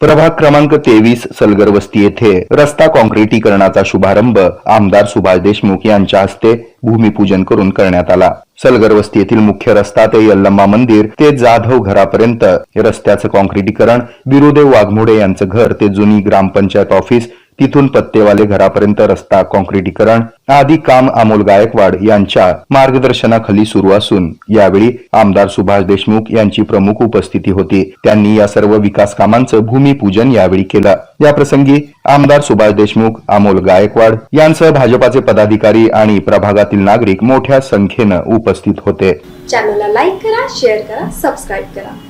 प्रभाग क्रमांक तेवीस सलगर वस्ती येथे रस्ता कॉन्क्रिटीकरणाचा शुभारंभ आमदार सुभाष देशमुख यांच्या हस्ते भूमिपूजन करून करण्यात आला. सलगर वस्ती येथील मुख्य रस्ता ते यल्लम्मा मंदिर ते जाधव घरापर्यंत रस्त्याचं कॉन्क्रिटीकरण बिरुदेव वाघमोडे यांचं घर ते जुनी ग्रामपंचायत ऑफिस तिथून पत्तेवाले घरापर्यंत रस्ता कॉन्क्रिटीकरण आदी काम अमोल गायकवाड यांच्या मार्गदर्शनाखाली सुरू असून यावेळी आमदार सुभाष देशमुख यांची प्रमुख उपस्थिती होती. त्यांनी या सर्व विकास कामांचं भूमिपूजन यावेळी केलं. या प्रसंगी आमदार सुभाष देशमुख अमोल गायकवाड यांसह भाजपाचे पदाधिकारी आणि प्रभागातील नागरिक मोठ्या संख्येनं उपस्थित होते. चॅनलला लाईक करा शेअर करा सबस्क्राईब करा.